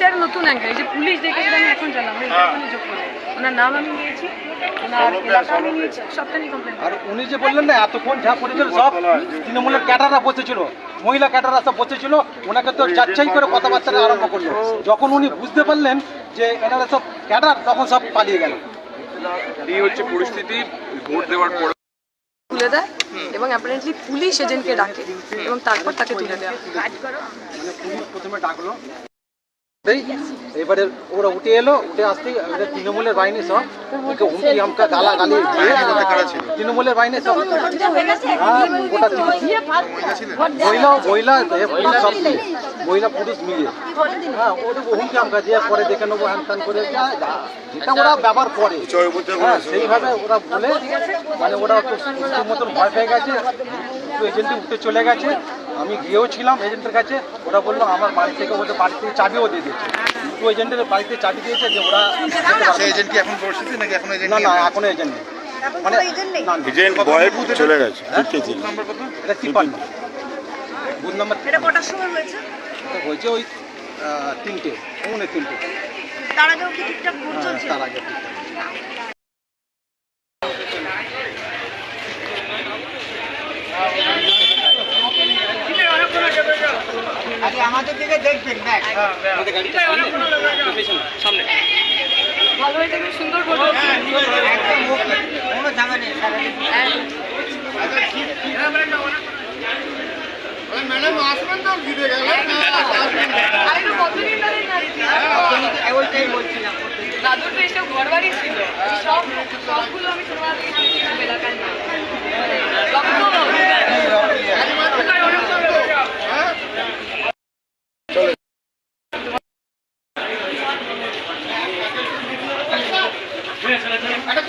এটা একটা নতুন অ্যাঙ্গেল এই যে পুলিশ দেখে আমি এখন জানলাম এখনই যোগ করে ওনার নাম আমি নিয়েছি ওনার এলাকা আমি নিয়েছি সবটা কমপ্লেন আর উনি যে বললেন না এতক্ষণ যা করেছিল সব তৃণমূলের ক্যাটাররা বসেছিল মহিলা ক্যাটাররা সব বসেছিল ওনাকে তো যাচ্ছাই করে কথাবার্তা আরম্ভ করল। যখন উনি বুঝতে পারলেন যে এনারা সব ক্যাটার তখন সব পালিয়ে গেল। এই হচ্ছে পরিস্থিতি ভোট দেওয়ার পরে তুলে দেয় এবং অ্যাপারেন্টলি পুলিশ এজেন্টকে ডাকে এবং তারপর তাকে তুলে দেওয়া হয়। মানে প্রথমে ডাকলো। এবারে ওরা উঠে এলো উঠে আসতেই তৃণমূলের বাহিনী সব হুমকি হামকা গালা গালি তৃণমূলের বাহিনী সব। হ্যাঁ, গোটা মহিলা মহিলা সব। মহিলা পুরুষ মিলে। হ্যাঁ হুমকি হামকা দিয়ে পরে দেখে নেব হ্যান করে। যা যা, যেটা ওরা ব্যবহার করে। হ্যাঁ সেইভাবে ওরা বলে মানে ওরা মতন ভয় পেয়ে গেছে এজেন্টে উঠে চলে গেছে। আমি গিয়েও ছিলাম এজেন্টের কাছে ওরা বলল আমার বাড়ি থেকে ওদের বাড়ি থেকে চাবিও দিয়ে দিয়েছে। দুটো এজেন্টের বাড়িতে চাবি দিয়েছে যে ওরা। এজেন্ট কি এখন পরিস্থিতি নাকি এখন এজেন্ট না না এখনও এজেন্ট নেই। মানে এজেন্ট বয়ের চলে গেছে। নাম্বার কত এটা তিপ্পান্ন বুথ নাম্বার এটা কটার সময় হয়েছে? হয়েছে ওই তিনটে পৌনে তিনটে। তার আগেও কি ঠিকঠাক হ্যাঁ, চলছে দিকে দেখবেন সামনে ভালো এটা ম্যাডাম সুন্দর তো আরে তো কতদিন ধরে না দাদুর তো এসব ঘর বাড়ি ছিল এই সব সবগুলো আমি ছোটবেলা থেকে শুনেছি সব এলাকার নাম রক্ত না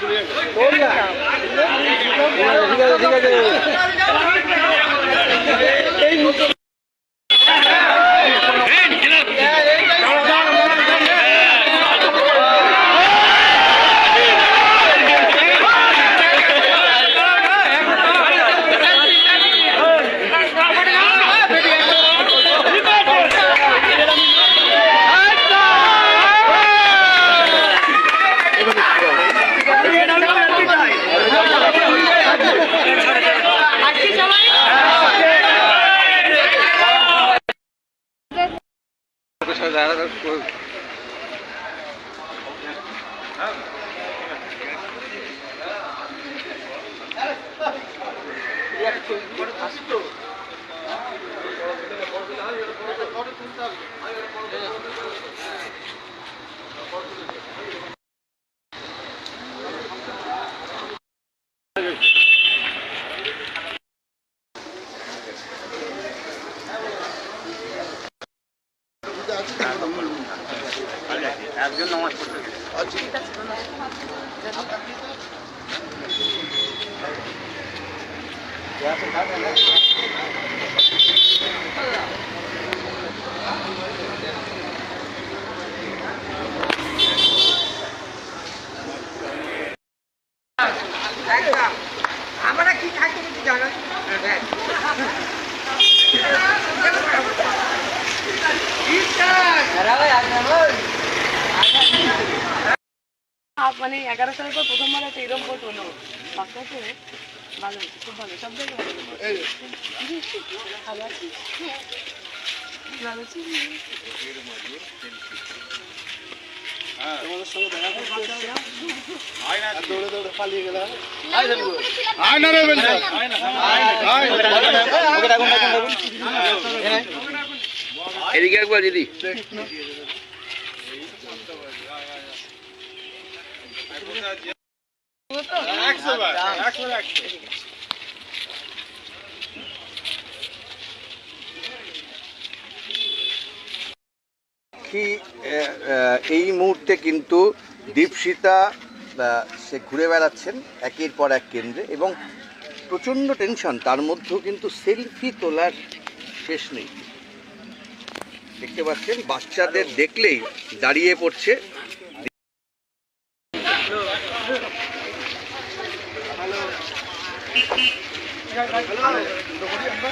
ঠিক আছে ঠিক আছে। লোকের সাথে দাঁড়াতে আসতো হয়েছে আমরা কি খাইতে জানো? মানে এগারো সালের পর প্রথমবার একটা এরম ভোট হলো। বাচ্চাতে ভালো হয়েছে খুব ভালো সব জায়গায় ভালো। আছিস? ভালো আছিস? এদিকে একবার দিদি। আহ, এই মুহূর্তে কিন্তু দীপশিতা সে ঘুরে বেড়াচ্ছেন একের পর এক কেন্দ্রে এবং প্রচণ্ড টেনশন তার মধ্যেও কিন্তু সেলফি তোলার শেষ নেই। দেখতে পাচ্ছেন বাচ্চাদের দেখলেই দাঁড়িয়ে পড়ছে আমরা